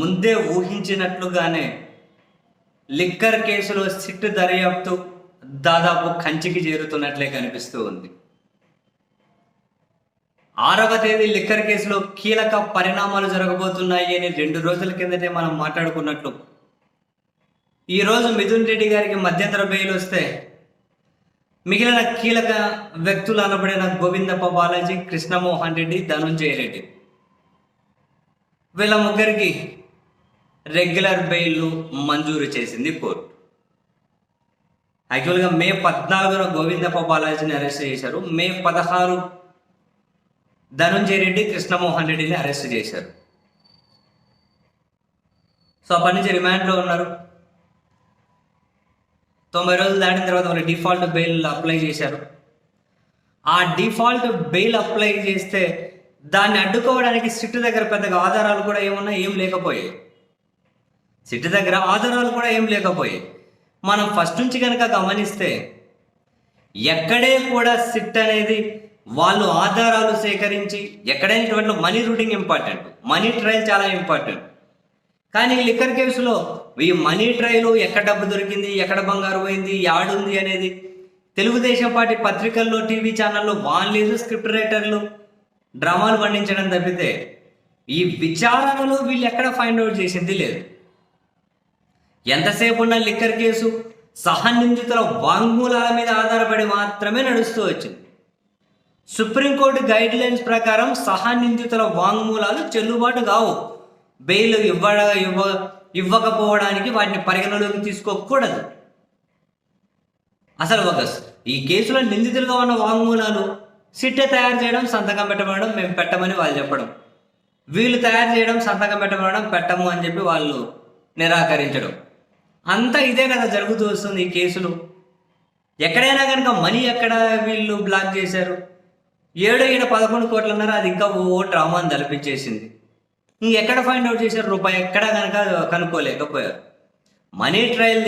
ముందే ఊహించినట్లుగానే లిక్కర్ కేసులో సిట్ దర్యాప్తు దాదాపు కంచికి చేరుతున్నట్లే కనిపిస్తూ ఉంది. ఆరవ తేదీ లిక్కర్ కేసులో కీలక పరిణామాలు జరగబోతున్నాయి అని రెండు రోజుల కిందటే మనం మాట్లాడుకున్నట్లు. ఈరోజు మిథున్ రెడ్డి గారికి మధ్యంతర బెయిల్ వస్తే మిగిలిన కీలక వ్యక్తులు అనబడిన గోవిందప్ప బాలాజీ కృష్ణమోహన్ రెడ్డి ధనుంజయ రెడ్డి వీళ్ళ ముగ్గురికి రెగ్యులర్ బెయిల్ మంజూరు చేసింది కోర్టు. యాక్చువల్గా మే పద్నాలుగున గోవిందప్ప బాలాజీని అరెస్ట్ చేశారు. మే పదహారు ధనుంజయ రెడ్డి కృష్ణమోహన్ రెడ్డిని అరెస్ట్ చేశారు. సో అప్పటి నుంచి రిమాండ్లో ఉన్నారు. తొంభై రోజులు దాటిన తర్వాత వాళ్ళు డిఫాల్ట్ బెయిల్ అప్లై చేశారు. ఆ డిఫాల్ట్ బెయిల్ అప్లై చేస్తే దాన్ని అడ్డుకోవడానికి సిట్ దగ్గర పెద్దగా ఆధారాలు కూడా ఏమున్నా ఏం లేకపోయాయి. సిట్ దగ్గర ఆధారాలు కూడా ఏం లేకపోయాయి. మనం ఫస్ట్ నుంచి కనుక గమనిస్తే ఎక్కడే కూడా సిట్ అనేది వాళ్ళు ఆధారాలు సేకరించి ఎక్కడైనటువంటి money routing important money trail చాలా ఇంపార్టెంట్ కానీ లిక్కర్ కేసులో ఈ మనీ ట్రైలు ఎక్కడ డబ్బు దొరికింది ఎక్కడ బంగారు పోయింది యాడుంది అనేది తెలుగుదేశం పార్టీ పత్రికల్లో టీవీ ఛానల్లో వాళ్ళు స్క్రిప్ట్ రైటర్లు డ్రామాలు పండించడం తప్పితే ఈ విచారణలో వీళ్ళు ఎక్కడ ఫైండ్ అవుట్ చేసింది లేదు. ఎంతసేపు ఉన్న లిక్కర్ కేసు సహనిందితుల వాంగ్మూలాల మీద ఆధారపడి మాత్రమే నడుస్తూ వచ్చింది. సుప్రీంకోర్టు గైడ్ లైన్స్ ప్రకారం సహనిందితుల వాంగ్మూలాలు చెల్లుబాటు కావు. బెయిల్ ఇవ్వడ ఇవ్వ ఇవ్వకపోవడానికి వాటిని పరిగణలోకి తీసుకోకూడదు. అసలు ఒక ఈ కేసులో నిందితులుగా ఉన్న వాంగ్మూలాలు సిట్టే తయారు చేయడం సంతకం పెట్టమనడం మేము పెట్టమని వాళ్ళు చెప్పడం. వీళ్ళు తయారు చేయడం సంతకం పెట్టమనడం పెట్టము అని చెప్పి వాళ్ళు నిరాకరించడం. అంతా ఇదే కదా జరుగుతూ వస్తుంది ఈ కేసులు. ఎక్కడైనా కనుక మనీ ఎక్కడ వీళ్ళు బ్లాక్ చేశారు? ఏడు ఏడు పదకొండు కోట్లన్నర అది ఇంకా ఓ డ్రామాని తలపించేసింది. ఇంకెక్కడ ఫైండ్ అవుట్ చేశారు రూపాయి? ఎక్కడ కనుక కనుక్కోలేకపోయారు. మనీ ట్రయల్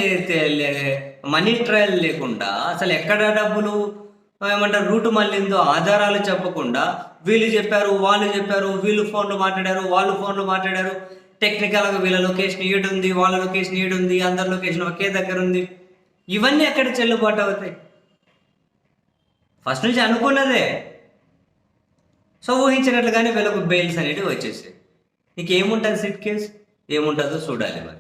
మనీ ట్రయల్ లేకుండా అసలు ఎక్కడ డబ్బులు ఏమంటారు రూటు మళ్ళిందో ఆధారాలు చెప్పకుండా వీళ్ళు చెప్పారు వాళ్ళు చెప్పారు వీళ్ళు ఫోన్లు మాట్లాడారు వాళ్ళు ఫోన్లు మాట్లాడారు టెక్నికల్గా వీళ్ళ లొకేషన్ ఈడుంది వాళ్ళ లొకేషన్ ఈడుంది అందరి లొకేషన్ ఒకే దగ్గర ఉంది. ఇవన్నీ ఎక్కడ చెల్లుబాటు అవుతాయి? ఫస్ట్ నుంచి అనుకున్నదే. సో ఊహించినట్లుగానే వీళ్ళకు బెయిల్స్ అనేటివి వచ్చేసాయి. నీకేముంటుంది సిట్ కేసు ఏముంటుందో చూడాలి మరి.